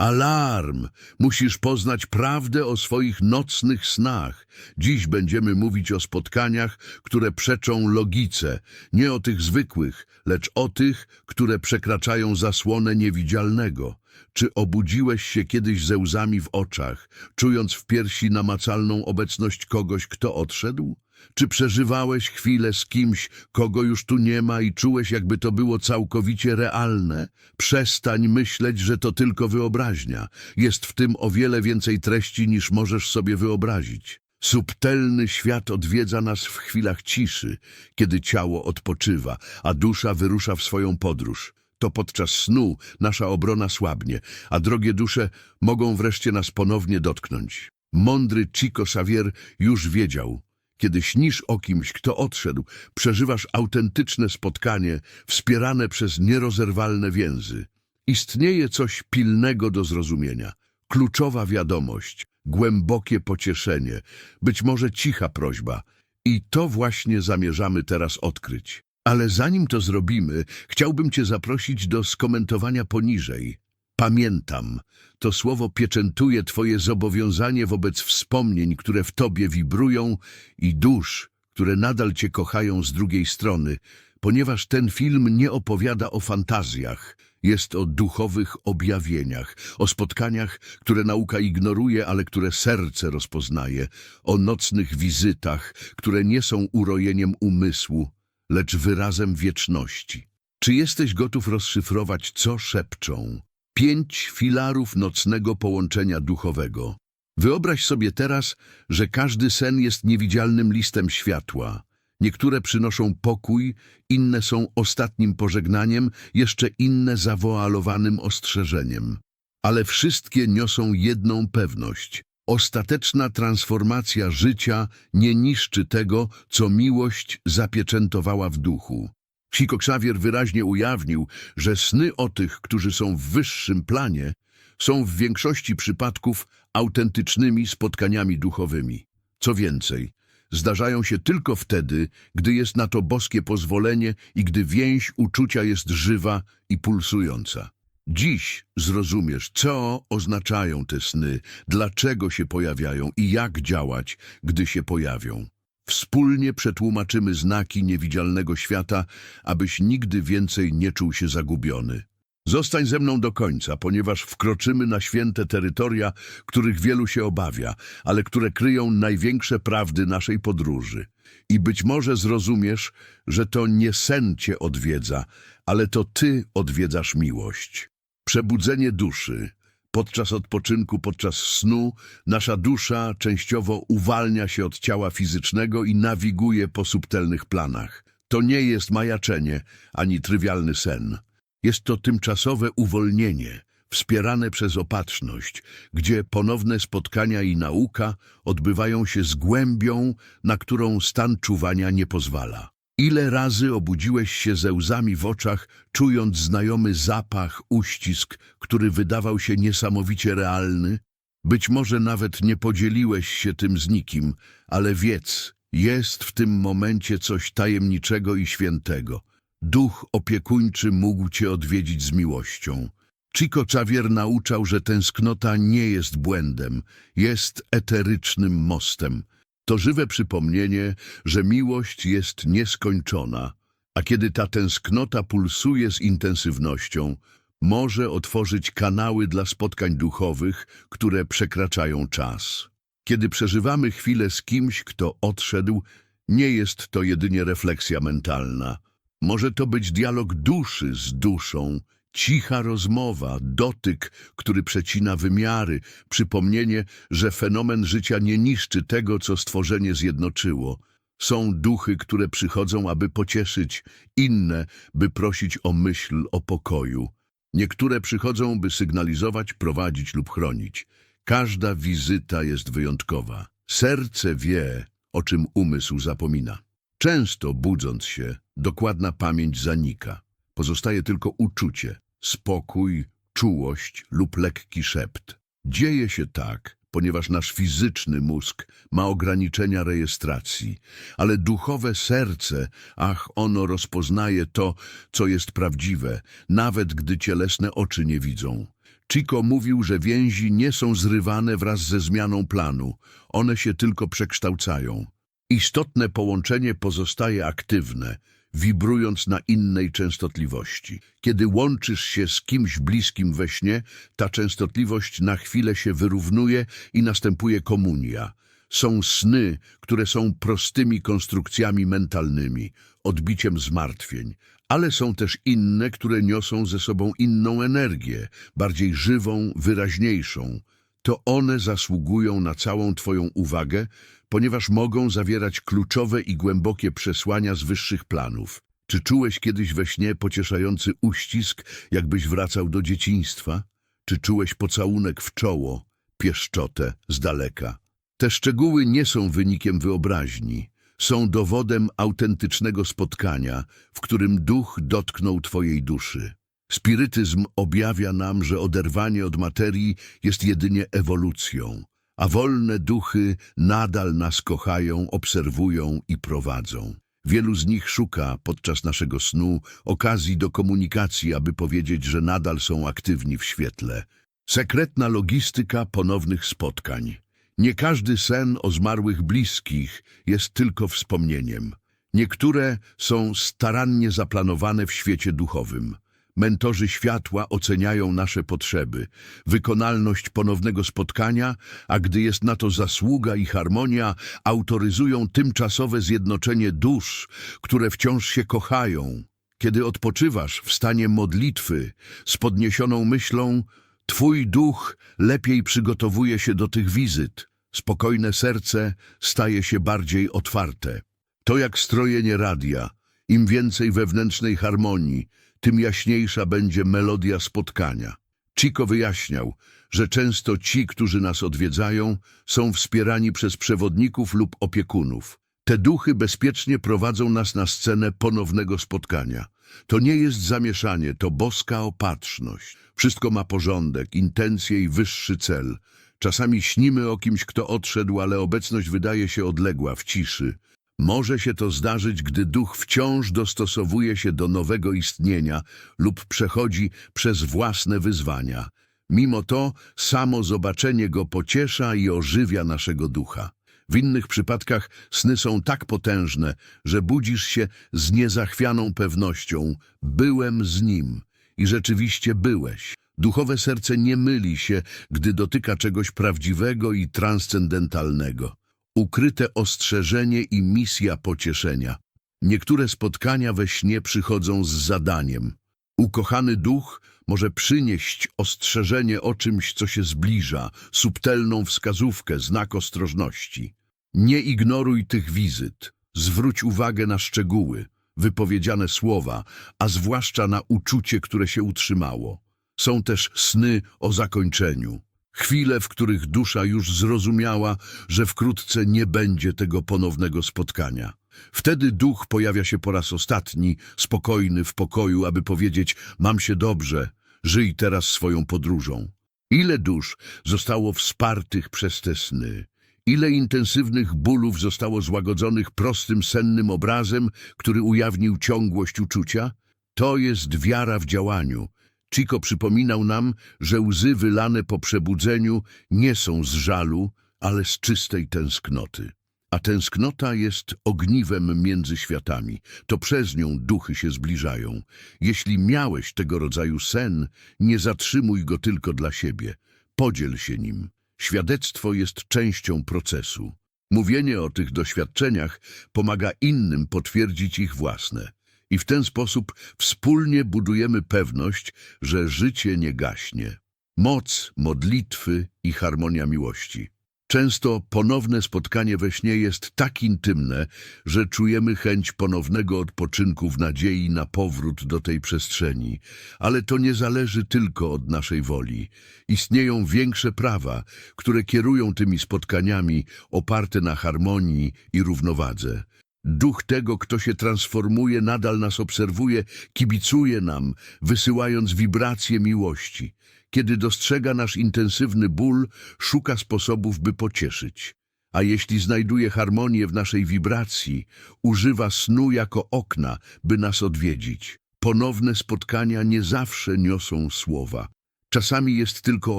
Alarm! Musisz poznać prawdę o swoich nocnych snach. Dziś będziemy mówić o spotkaniach, które przeczą logice. Nie o tych zwykłych, lecz o tych, które przekraczają zasłonę niewidzialnego. Czy obudziłeś się kiedyś ze łzami w oczach, czując w piersi namacalną obecność kogoś, kto odszedł? Czy przeżywałeś chwilę z kimś, kogo już tu nie ma i czułeś, jakby to było całkowicie realne? Przestań myśleć, że to tylko wyobraźnia. Jest w tym o wiele więcej treści, niż możesz sobie wyobrazić. Subtelny świat odwiedza nas w chwilach ciszy, kiedy ciało odpoczywa, a dusza wyrusza w swoją podróż. To podczas snu nasza obrona słabnie, a drogie dusze mogą wreszcie nas ponownie dotknąć. Mądry Chico Xavier już wiedział, kiedy śnisz o kimś, kto odszedł, przeżywasz autentyczne spotkanie wspierane przez nierozerwalne więzy. Istnieje coś pilnego do zrozumienia, kluczowa wiadomość, głębokie pocieszenie, być może cicha prośba. I to właśnie zamierzamy teraz odkryć. Ale zanim to zrobimy, chciałbym Cię zaprosić do skomentowania poniżej. Pamiętam, to słowo pieczętuje Twoje zobowiązanie wobec wspomnień, które w Tobie wibrują i dusz, które nadal Cię kochają z drugiej strony, ponieważ ten film nie opowiada o fantazjach, jest o duchowych objawieniach, o spotkaniach, które nauka ignoruje, ale które serce rozpoznaje, o nocnych wizytach, które nie są urojeniem umysłu, lecz wyrazem wieczności. Czy jesteś gotów rozszyfrować, co szepczą? Pięć filarów nocnego połączenia duchowego. Wyobraź sobie teraz, że każdy sen jest niewidzialnym listem światła. Niektóre przynoszą pokój, inne są ostatnim pożegnaniem, jeszcze inne zawoalowanym ostrzeżeniem. Ale wszystkie niosą jedną pewność. Ostateczna transformacja życia nie niszczy tego, co miłość zapieczętowała w duchu. Chico Xavier wyraźnie ujawnił, że sny o tych, którzy są w wyższym planie, są w większości przypadków autentycznymi spotkaniami duchowymi. Co więcej, zdarzają się tylko wtedy, gdy jest na to boskie pozwolenie i gdy więź uczucia jest żywa i pulsująca. Dziś zrozumiesz, co oznaczają te sny, dlaczego się pojawiają i jak działać, gdy się pojawią. Wspólnie przetłumaczymy znaki niewidzialnego świata, abyś nigdy więcej nie czuł się zagubiony. Zostań ze mną do końca, ponieważ wkroczymy na święte terytoria, których wielu się obawia, ale które kryją największe prawdy naszej podróży. I być może zrozumiesz, że to nie sen cię odwiedza, ale to ty odwiedzasz miłość. Przebudzenie duszy. Podczas odpoczynku, podczas snu, nasza dusza częściowo uwalnia się od ciała fizycznego i nawiguje po subtelnych planach. To nie jest majaczenie, ani trywialny sen. Jest to tymczasowe uwolnienie, wspierane przez opatrzność, gdzie ponowne spotkania i nauka odbywają się z głębią, na którą stan czuwania nie pozwala. Ile razy obudziłeś się ze łzami w oczach, czując znajomy zapach, uścisk, który wydawał się niesamowicie realny? Być może nawet nie podzieliłeś się tym z nikim, ale wiedz, jest w tym momencie coś tajemniczego i świętego. Duch opiekuńczy mógł cię odwiedzić z miłością. Chico Xavier nauczał, że tęsknota nie jest błędem, jest eterycznym mostem. To żywe przypomnienie, że miłość jest nieskończona, a kiedy ta tęsknota pulsuje z intensywnością, może otworzyć kanały dla spotkań duchowych, które przekraczają czas. Kiedy przeżywamy chwilę z kimś, kto odszedł, nie jest to jedynie refleksja mentalna. Może to być dialog duszy z duszą, cicha rozmowa, dotyk, który przecina wymiary, przypomnienie, że fenomen życia nie niszczy tego, co stworzenie zjednoczyło. Są duchy, które przychodzą, aby pocieszyć, inne, by prosić o myśl o pokoju. Niektóre przychodzą, by sygnalizować, prowadzić lub chronić. Każda wizyta jest wyjątkowa. Serce wie, o czym umysł zapomina. Często budząc się, dokładna pamięć zanika. Pozostaje tylko uczucie, spokój, czułość lub lekki szept. Dzieje się tak, ponieważ nasz fizyczny mózg ma ograniczenia rejestracji, ale duchowe serce, ach, ono rozpoznaje to, co jest prawdziwe, nawet gdy cielesne oczy nie widzą. Chico mówił, że więzi nie są zrywane wraz ze zmianą planu, one się tylko przekształcają. Istotne połączenie pozostaje aktywne, wibrując na innej częstotliwości. Kiedy łączysz się z kimś bliskim we śnie, ta częstotliwość na chwilę się wyrównuje i następuje komunia. Są sny, które są prostymi konstrukcjami mentalnymi, odbiciem zmartwień, ale są też inne, które niosą ze sobą inną energię, bardziej żywą, wyraźniejszą. To one zasługują na całą Twoją uwagę, ponieważ mogą zawierać kluczowe i głębokie przesłania z wyższych planów. Czy czułeś kiedyś we śnie pocieszający uścisk, jakbyś wracał do dzieciństwa? Czy czułeś pocałunek w czoło, pieszczotę z daleka? Te szczegóły nie są wynikiem wyobraźni. Są dowodem autentycznego spotkania, w którym duch dotknął Twojej duszy. Spirytyzm objawia nam, że oderwanie od materii jest jedynie ewolucją, a wolne duchy nadal nas kochają, obserwują i prowadzą. Wielu z nich szuka podczas naszego snu okazji do komunikacji, aby powiedzieć, że nadal są aktywni w świetle. Sekretna logistyka ponownych spotkań. Nie każdy sen o zmarłych bliskich jest tylko wspomnieniem. Niektóre są starannie zaplanowane w świecie duchowym. Mentorzy światła oceniają nasze potrzeby, wykonalność ponownego spotkania, a gdy jest na to zasługa i harmonia, autoryzują tymczasowe zjednoczenie dusz, które wciąż się kochają. Kiedy odpoczywasz w stanie modlitwy z podniesioną myślą, Twój duch lepiej przygotowuje się do tych wizyt. Spokojne serce staje się bardziej otwarte. To jak strojenie radia. Im więcej wewnętrznej harmonii, tym jaśniejsza będzie melodia spotkania. Chico wyjaśniał, że często ci, którzy nas odwiedzają, są wspierani przez przewodników lub opiekunów. Te duchy bezpiecznie prowadzą nas na scenę ponownego spotkania. To nie jest zamieszanie, to boska opatrzność. Wszystko ma porządek, intencje i wyższy cel. Czasami śnimy o kimś, kto odszedł, ale obecność wydaje się odległa, w ciszy. Może się to zdarzyć, gdy duch wciąż dostosowuje się do nowego istnienia lub przechodzi przez własne wyzwania. Mimo to samo zobaczenie go pociesza i ożywia naszego ducha. W innych przypadkach sny są tak potężne, że budzisz się z niezachwianą pewnością. Byłem z nim i rzeczywiście byłeś. Duchowe serce nie myli się, gdy dotyka czegoś prawdziwego i transcendentalnego. Ukryte ostrzeżenie i misja pocieszenia. Niektóre spotkania we śnie przychodzą z zadaniem. Ukochany duch może przynieść ostrzeżenie o czymś, co się zbliża, subtelną wskazówkę, znak ostrożności. Nie ignoruj tych wizyt. Zwróć uwagę na szczegóły, wypowiedziane słowa, a zwłaszcza na uczucie, które się utrzymało. Są też sny o zakończeniu. Chwile, w których dusza już zrozumiała, że wkrótce nie będzie tego ponownego spotkania. Wtedy duch pojawia się po raz ostatni, spokojny w pokoju, aby powiedzieć: Mam się dobrze, żyj teraz swoją podróżą. Ile dusz zostało wspartych przez te sny? Ile intensywnych bólów zostało złagodzonych prostym, sennym obrazem, który ujawnił ciągłość uczucia? To jest wiara w działaniu. Chico przypominał nam, że łzy wylane po przebudzeniu nie są z żalu, ale z czystej tęsknoty. A tęsknota jest ogniwem między światami. To przez nią duchy się zbliżają. Jeśli miałeś tego rodzaju sen, nie zatrzymuj go tylko dla siebie. Podziel się nim. Świadectwo jest częścią procesu. Mówienie o tych doświadczeniach pomaga innym potwierdzić ich własne. I w ten sposób wspólnie budujemy pewność, że życie nie gaśnie. Moc, modlitwy i harmonia miłości. Często ponowne spotkanie we śnie jest tak intymne, że czujemy chęć ponownego odpoczynku w nadziei na powrót do tej przestrzeni. Ale to nie zależy tylko od naszej woli. Istnieją większe prawa, które kierują tymi spotkaniami oparte na harmonii i równowadze. Duch tego, kto się transformuje, nadal nas obserwuje, kibicuje nam, wysyłając wibracje miłości. Kiedy dostrzega nasz intensywny ból, szuka sposobów, by pocieszyć. A jeśli znajduje harmonię w naszej wibracji, używa snu jako okna, by nas odwiedzić. Ponowne spotkania nie zawsze niosą słowa. Czasami jest tylko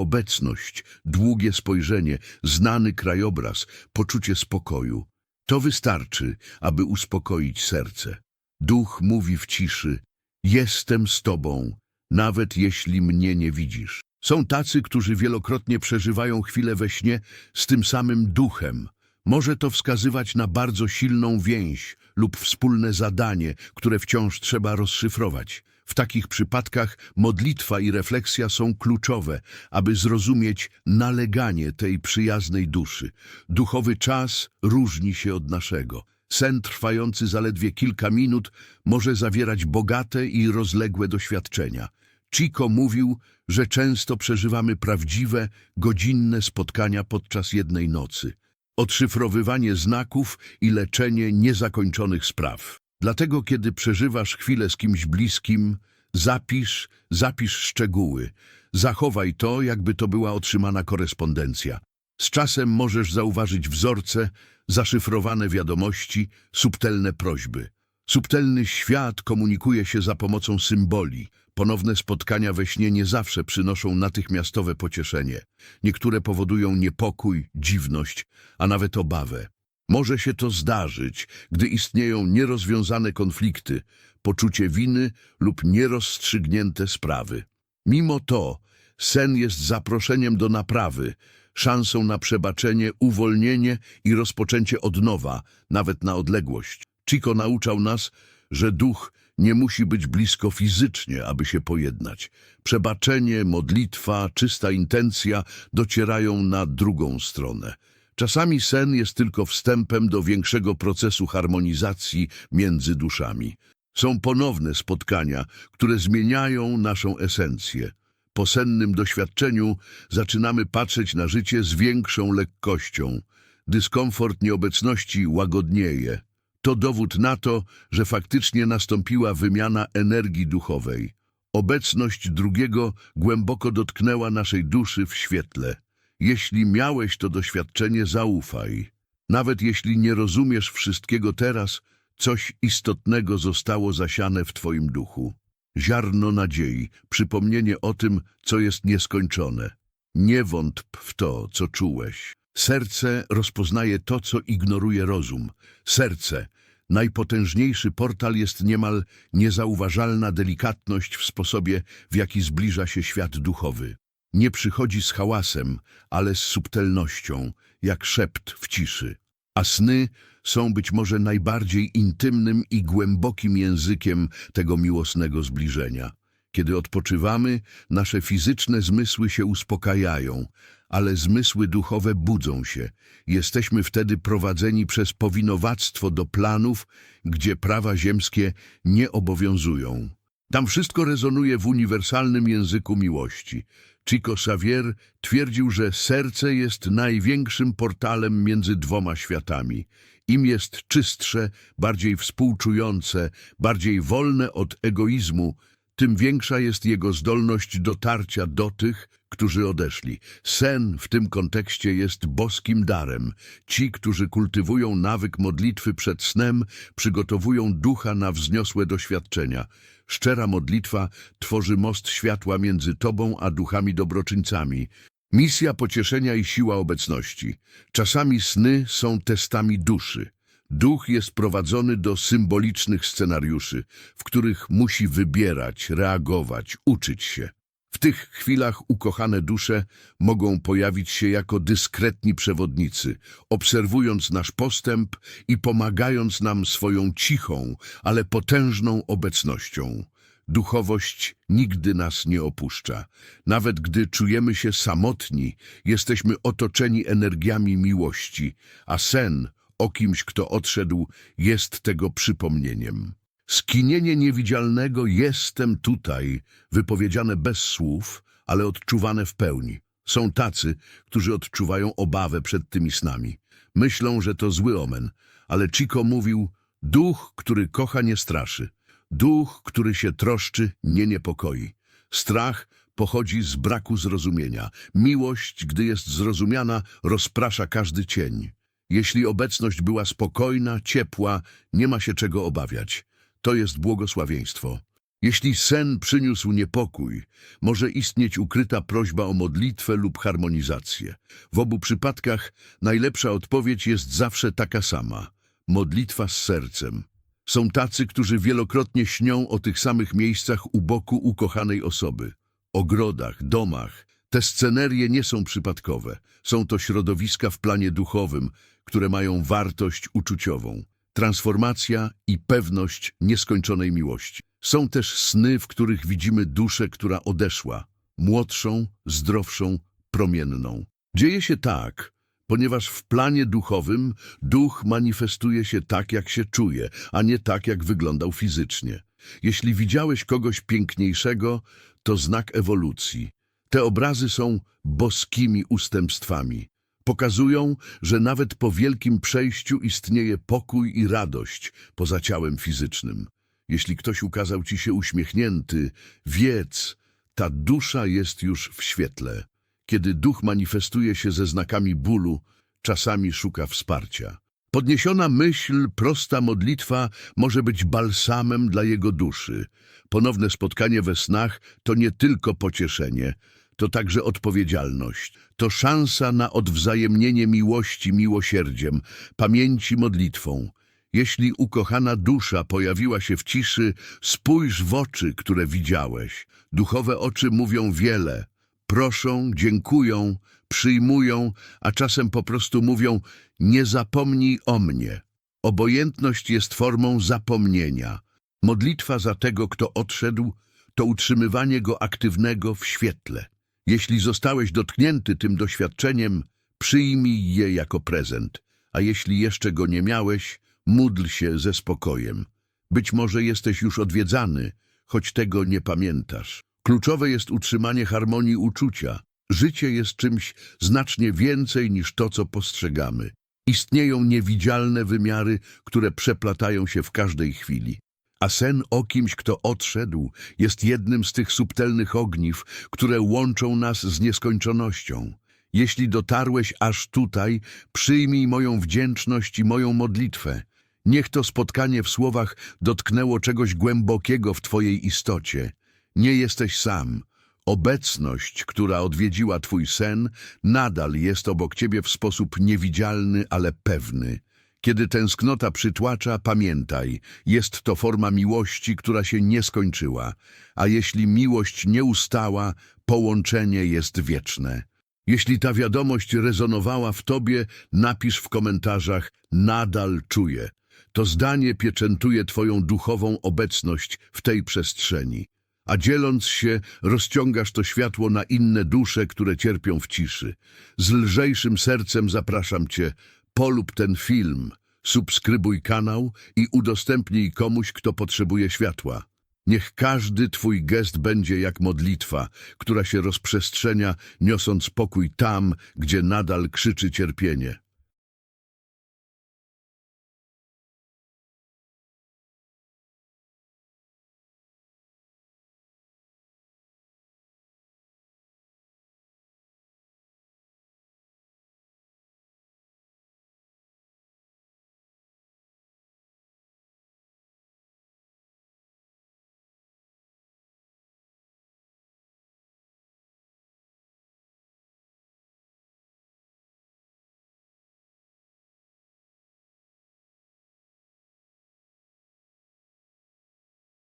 obecność, długie spojrzenie, znany krajobraz, poczucie spokoju. To wystarczy, aby uspokoić serce. Duch mówi w ciszy: Jestem z tobą, nawet jeśli mnie nie widzisz. Są tacy, którzy wielokrotnie przeżywają chwilę we śnie z tym samym duchem. Może to wskazywać na bardzo silną więź lub wspólne zadanie, które wciąż trzeba rozszyfrować. W takich przypadkach modlitwa i refleksja są kluczowe, aby zrozumieć naleganie tej przyjaznej duszy. Duchowy czas różni się od naszego. Sen trwający zaledwie kilka minut może zawierać bogate i rozległe doświadczenia. Chico mówił, że często przeżywamy prawdziwe, godzinne spotkania podczas jednej nocy. Odszyfrowywanie znaków i leczenie niezakończonych spraw. Dlatego, kiedy przeżywasz chwilę z kimś bliskim, zapisz, zapisz szczegóły. Zachowaj to, jakby to była otrzymana korespondencja. Z czasem możesz zauważyć wzorce, zaszyfrowane wiadomości, subtelne prośby. Subtelny świat komunikuje się za pomocą symboli. Ponowne spotkania we śnie nie zawsze przynoszą natychmiastowe pocieszenie. Niektóre powodują niepokój, dziwność, a nawet obawę. Może się to zdarzyć, gdy istnieją nierozwiązane konflikty, poczucie winy lub nierozstrzygnięte sprawy. Mimo to sen jest zaproszeniem do naprawy, szansą na przebaczenie, uwolnienie i rozpoczęcie od nowa, nawet na odległość. Chico nauczał nas, że duch nie musi być blisko fizycznie, aby się pojednać. Przebaczenie, modlitwa, czysta intencja docierają na drugą stronę. Czasami sen jest tylko wstępem do większego procesu harmonizacji między duszami. Są ponowne spotkania, które zmieniają naszą esencję. Po sennym doświadczeniu zaczynamy patrzeć na życie z większą lekkością. Dyskomfort nieobecności łagodnieje. To dowód na to, że faktycznie nastąpiła wymiana energii duchowej. Obecność drugiego głęboko dotknęła naszej duszy w świetle. Jeśli miałeś to doświadczenie, zaufaj. Nawet jeśli nie rozumiesz wszystkiego teraz, coś istotnego zostało zasiane w twoim duchu. Ziarno nadziei, przypomnienie o tym, co jest nieskończone. Nie wątp w to, co czułeś. Serce rozpoznaje to, co ignoruje rozum. Serce, najpotężniejszy portal jest niemal niezauważalna delikatność w sposobie, w jaki zbliża się świat duchowy. Nie przychodzi z hałasem, ale z subtelnością, jak szept w ciszy. A sny są być może najbardziej intymnym i głębokim językiem tego miłosnego zbliżenia. Kiedy odpoczywamy, nasze fizyczne zmysły się uspokajają, ale zmysły duchowe budzą się. Jesteśmy wtedy prowadzeni przez powinowactwo do planów, gdzie prawa ziemskie nie obowiązują. Tam wszystko rezonuje w uniwersalnym języku miłości. Chico Xavier twierdził, że serce jest największym portalem między dwoma światami. Im jest czystsze, bardziej współczujące, bardziej wolne od egoizmu, tym większa jest jego zdolność dotarcia do tych, którzy odeszli. Sen w tym kontekście jest boskim darem. Ci, którzy kultywują nawyk modlitwy przed snem, przygotowują ducha na wzniosłe doświadczenia. Szczera modlitwa tworzy most światła między tobą a duchami dobroczyńcami. Misja pocieszenia i siła obecności. Czasami sny są testami duszy. Duch jest prowadzony do symbolicznych scenariuszy, w których musi wybierać, reagować, uczyć się. W tych chwilach ukochane dusze mogą pojawić się jako dyskretni przewodnicy, obserwując nasz postęp i pomagając nam swoją cichą, ale potężną obecnością. Duchowość nigdy nas nie opuszcza. Nawet gdy czujemy się samotni, jesteśmy otoczeni energiami miłości, a sen o kimś, kto odszedł, jest tego przypomnieniem. Skinienie niewidzialnego jestem tutaj, wypowiedziane bez słów, ale odczuwane w pełni. Są tacy, którzy odczuwają obawę przed tymi snami. Myślą, że to zły omen, ale Chico mówił, duch, który kocha, nie straszy. Duch, który się troszczy, nie niepokoi. Strach pochodzi z braku zrozumienia. Miłość, gdy jest zrozumiana, rozprasza każdy cień. Jeśli obecność była spokojna, ciepła, nie ma się czego obawiać. To jest błogosławieństwo. Jeśli sen przyniósł niepokój, może istnieć ukryta prośba o modlitwę lub harmonizację. W obu przypadkach najlepsza odpowiedź jest zawsze taka sama – modlitwa z sercem. Są tacy, którzy wielokrotnie śnią o tych samych miejscach u boku ukochanej osoby. Ogrodach, domach. Te scenerie nie są przypadkowe. Są to środowiska w planie duchowym, które mają wartość uczuciową. Transformacja i pewność nieskończonej miłości. Są też sny, w których widzimy duszę, która odeszła. Młodszą, zdrowszą, promienną. Dzieje się tak, ponieważ w planie duchowym duch manifestuje się tak, jak się czuje, a nie tak, jak wyglądał fizycznie. Jeśli widziałeś kogoś piękniejszego, to znak ewolucji. Te obrazy są boskimi ustępstwami. Pokazują, że nawet po wielkim przejściu istnieje pokój i radość poza ciałem fizycznym. Jeśli ktoś ukazał ci się uśmiechnięty, wiedz, ta dusza jest już w świetle. Kiedy duch manifestuje się ze znakami bólu, czasami szuka wsparcia. Podniesiona myśl, prosta modlitwa może być balsamem dla jego duszy. Ponowne spotkanie we snach to nie tylko pocieszenie, to także odpowiedzialność. To szansa na odwzajemnienie miłości miłosierdziem, pamięci modlitwą. Jeśli ukochana dusza pojawiła się w ciszy, spójrz w oczy, które widziałeś. Duchowe oczy mówią wiele. Proszą, dziękują, przyjmują, a czasem po prostu mówią nie zapomnij o mnie. Obojętność jest formą zapomnienia. Modlitwa za tego, kto odszedł, to utrzymywanie go aktywnego w świetle. Jeśli zostałeś dotknięty tym doświadczeniem, przyjmij je jako prezent, a jeśli jeszcze go nie miałeś, módl się ze spokojem. Być może jesteś już odwiedzany, choć tego nie pamiętasz. Kluczowe jest utrzymanie harmonii uczucia. Życie jest czymś znacznie więcej niż to, co postrzegamy. Istnieją niewidzialne wymiary, które przeplatają się w każdej chwili. A sen o kimś, kto odszedł, jest jednym z tych subtelnych ogniw, które łączą nas z nieskończonością. Jeśli dotarłeś aż tutaj, przyjmij moją wdzięczność i moją modlitwę. Niech to spotkanie w słowach dotknęło czegoś głębokiego w Twojej istocie. Nie jesteś sam. Obecność, która odwiedziła Twój sen, nadal jest obok Ciebie w sposób niewidzialny, ale pewny. Kiedy tęsknota przytłacza, pamiętaj, jest to forma miłości, która się nie skończyła, a jeśli miłość nie ustała, połączenie jest wieczne. Jeśli ta wiadomość rezonowała w Tobie, napisz w komentarzach nadal czuję. To zdanie pieczętuje Twoją duchową obecność w tej przestrzeni. A dzieląc się, rozciągasz to światło na inne dusze, które cierpią w ciszy. Z lżejszym sercem zapraszam Cię, polub ten film, subskrybuj kanał i udostępnij komuś, kto potrzebuje światła. Niech każdy Twój gest będzie jak modlitwa, która się rozprzestrzenia, niosąc pokój tam, gdzie nadal krzyczy cierpienie.